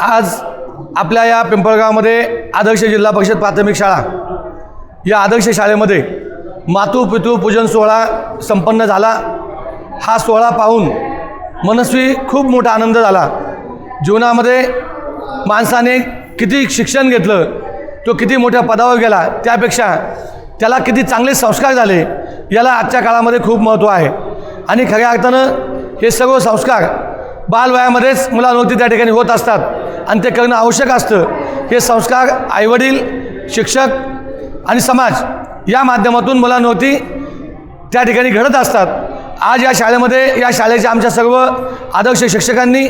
आज आपल्या या पिंपळगावमध्ये आदर्श जिल्हा परिषद प्राथमिक शाळा या आदर्श शाळेमध्ये मातू पितू पूजन सोहळा संपन्न झाला. हा सोहळा पाहून मनस्वी खूप मोठा आनंद झाला. जीवनामध्ये माणसाने किती शिक्षण घेतलं तो किती मोठ्या पदावर गेला त्यापेक्षा त्याला किती चांगले संस्कार झाले याला आजच्या काळामध्ये खूप महत्त्व आहे. आणि खऱ्या अर्थानं हे सर्व संस्कार बालवयामध्येच मुलांवरती त्या ठिकाणी होत असतात. आणि ते करणं आवश्यक असतं. हे संस्कार आईवडील शिक्षक आणि समाज या माध्यमातून मुलांवरती त्या ठिकाणी घडत असतात. आज या शाळेमध्ये या शाळेच्या आमच्या सर्व आदर्श शिक्षकांनी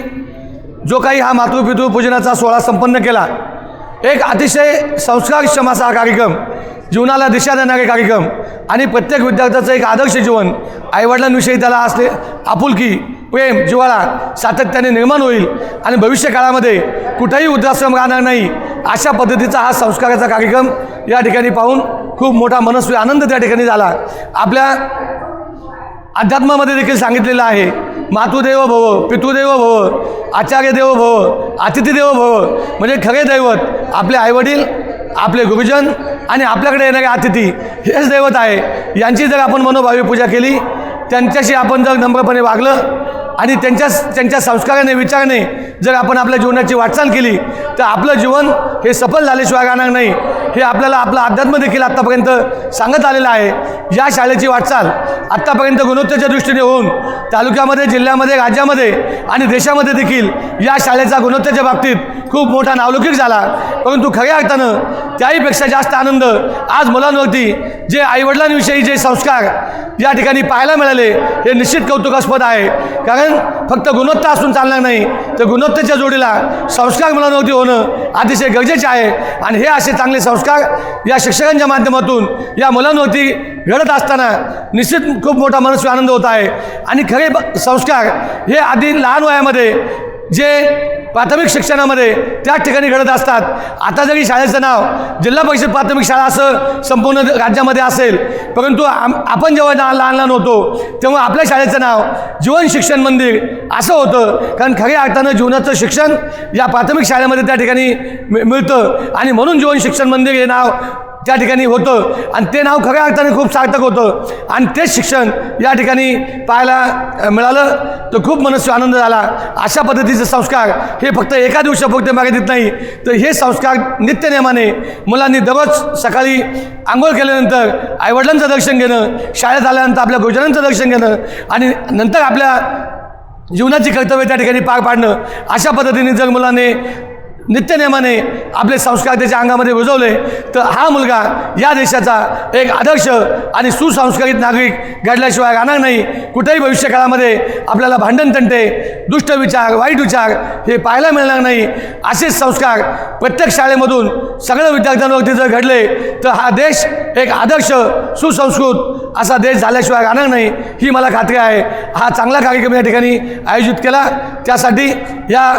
जो काही हा मातृपितृ पूजनाचा सोहळा संपन्न केला. एक अतिशय संस्कारक्षम असा हा कार्यक्रम. जीवनाला दिशा देणारे कार्यक्रम. आणि प्रत्येक विद्यार्थ्याचं एक आदर्श जीवन. आईवडिलांविषयी त्याला असले आपुलकी प्रेम जिव्हाळा सातत्याने निर्माण होईल. आणि भविष्य काळामध्ये कुठेही वृद्धाश्रम राहणार नाही अशा पद्धतीचा हा संस्काराचा कार्यक्रम या ठिकाणी पाहून खूप मोठा मनस्वी आनंद त्या ठिकाणी झाला. आपल्या अध्यात्मामध्ये देखील सांगितलेलं आहे मातृदेव भव पितृदेव भव आचार्य देव भव अतिथी देव भव म्हणजे खरे दैवत आपले आईवडील आपले गुरुजन आणि आपल्याकडे येणारे अतिथी हेच दैवत आहे. यांची जर आपण मनोभावी पूजा केली त्यांच्याशी आपण जर नम्रपणे वागलं आणि त्यांच्या त्यांच्या संस्काराने विचाराने जर आपण आपल्या जीवनाची वाटचाल केली तर आपलं जीवन हे सफल झाल्याशिवाय राहणार नाही. हे आपल्याला आपलं अध्यात्म देखील आत्तापर्यंत सांगत आलेलं आहे. या शाळेची वाटचाल आत्तापर्यंत गुणवत्तेच्या दृष्टीने होऊन तालुक्यामध्ये जिल्ह्यामध्ये राज्यामध्ये आणि देशामध्ये देखील या शाळेचा गुणवत्तेच्या बाबतीत खूप मोठा नावलौकिक झाला. परंतु खऱ्या अर्थानं त्याहीपेक्षा जास्त आनंद आज मुलांवरती जे आईवडिलांविषयी जे संस्कार या ठिकाणी पाहायला मिळाले हे निश्चित कौतुकास्पद आहे. कारण फक्त गुणवत्ता असून चालणार नाही. तर गुणवत्तेच्या जोडीला संस्कार मुलांवरती होणं अतिशय गरजेचे आहे. आणि हे असे चांगले संस्कार या शिक्षकांच्या माध्यमातून या मुलांवरती घडत असताना निश्चित खूप मोठा मनस्वी आनंद होत आहे. आणि खरे संस्कार हे आधी लहान वयामध्ये जे प्राथमिक शिक्षणामध्ये त्याच ठिकाणी घडत असतात. आता जरी शाळेचं नाव जिल्हा परिषद प्राथमिक शाळा असं संपूर्ण राज्यामध्ये असेल परंतु आम आपण जेव्हा लहान लहान लहान होतो तेव्हा आपल्या शाळेचं नाव जीवन शिक्षण मंदिर असं होतं. कारण खऱ्या अर्थानं जीवनाचं शिक्षण या प्राथमिक शाळेमध्ये त्या ठिकाणी मिळतं. आणि म्हणून जीवन शिक्षण मंदिर हे नाव त्या ठिकाणी होतं आणि ते नाव खऱ्या अर्थाने खूप सार्थक होतं. आणि तेच शिक्षण या ठिकाणी पाहायला मिळालं. तर खूप मनस्वी आनंद झाला. अशा पद्धतीचे संस्कार हे फक्त एका दिवसापुरते मर्यादित नाही. तर हे संस्कार नित्यनियमाने मुलांनी दररोज सकाळी आंघोळ केल्यानंतर आईवडिलांचं दर्शन घेणं शाळेत आल्यानंतर आपल्या गुरुजनांचं दर्शन घेणं आणि नंतर आपल्या जीवनाची कर्तव्य त्या ठिकाणी पार पाडणं अशा पद्धतीने जर मुलाने नित्यनेमाने आपले संस्कार त्याच्या अंगामध्ये रुजवले. तर हा मुलगा या देशाचा एक आदर्श आणि सुसंस्कारित नागरिक घडल्याशिवाय राहणार नाही. कुठेही भविष्यकाळामध्ये आपल्याला भांडण तंटे दुष्ट विचार वाईट विचार हे पाहायला मिळणार नाही. असेच संस्कार प्रत्येक शाळेमधून सगळ्या विद्यार्थ्यांवरती जर घडले तर हा देश एक आदर्श सुसंस्कृत असा देश झाल्याशिवाय राहणार नाही. ही मला खात्री आहे. हा चांगला कार्यक्रम या ठिकाणी आयोजित केला. त्यासाठी या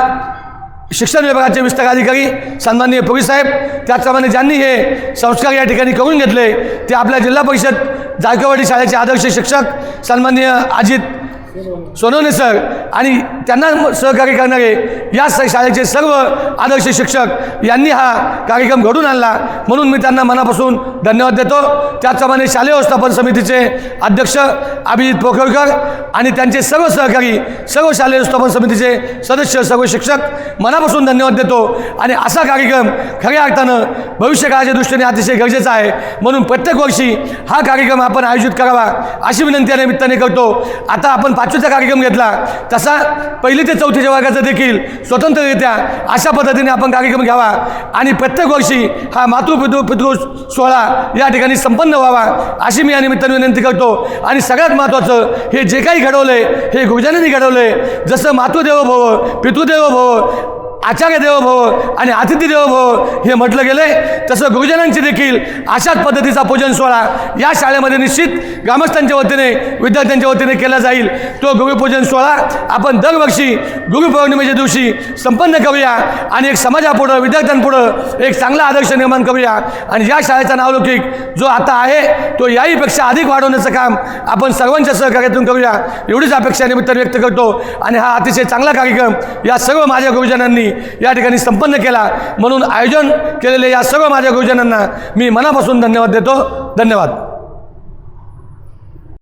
शिक्षण विभागाचे विस्तार अधिकारी सन्माननीय पोलीस साहेब त्याचप्रमाणे ज्यांनी हे संस्कार या ठिकाणी करून घेतले ते आपल्या जिल्हा परिषद जायकवाडी शाळेचे आदर्श शिक्षक सन्माननीय अजित सोनवणे सर आणि त्यांना सहकार्य करणारे या स शाळेचे सर्व आदर्श शिक्षक यांनी हा कार्यक्रम घडून आणला. म्हणून मी त्यांना मनापासून धन्यवाद देतो. त्याचप्रमाणे शालेय व्यवस्थापन समितीचे अध्यक्ष अभिजित पोखरकर आणि त्यांचे सर्व सहकारी सर्व शालेय व्यवस्थापन समितीचे सदस्य सर्व शिक्षक मनापासून धन्यवाद देतो. आणि असा कार्यक्रम खऱ्या अर्थानं भविष्यकाळाच्या दृष्टीने अतिशय गरजेचा आहे. म्हणून प्रत्येक वर्षी हा कार्यक्रम आपण आयोजित करावा अशी विनंती या निमित्ताने करतो. आता आपण पाचवीचा कार्यक्रम घेतला. तसा पहिली ते चौथीच्या वर्गाचा देखील स्वतंत्ररित्या अशा पद्धतीने आपण कार्यक्रम घ्यावा. आणि प्रत्येक वर्षी हा मातृपितृ पितृ सोहळा या ठिकाणी संपन्न व्हावा अशी मी या निमित्ताने विनंती करतो. आणि सगळ्यात महत्त्वाचं हे जे काही घडवलं हे गुरुजनांनी घडवलं जसं मातृदेव भव पितृदेव भव आचार्य देवो भव आणि अतिथी देवो भव हे म्हटलं गेलंय. तसं गुरुजनांची देखील अशाच पद्धतीचा पूजन सोहळा या शाळेमध्ये निश्चित ग्रामस्थांच्या वतीने विद्यार्थ्यांच्या वतीने केला जाईल. तो गुरुपूजन सोहळा आपण दरवर्षी गुरुपौर्णिमेच्या दिवशी संपन्न करूया आणि एक समाजापुढं विद्यार्थ्यांपुढं एक चांगला आदर्श निर्माण करूया. आणि या शाळेचा नावलौकिक जो आता आहे तो याहीपेक्षा अधिक वाढवण्याचं काम आपण सर्वांच्या सहकार्यातून करूया. एवढीच अपेक्षा निमित्त व्यक्त करतो. आणि हा अतिशय चांगला कार्यक्रम या सर्व माझ्या गुरुजनांनी या ठिकाणी संपन्न केला. म्हणून आयोजन केलेले या सर्व माझ्या गुरुजनांना मी मनापासून धन्यवाद देतो. धन्यवाद.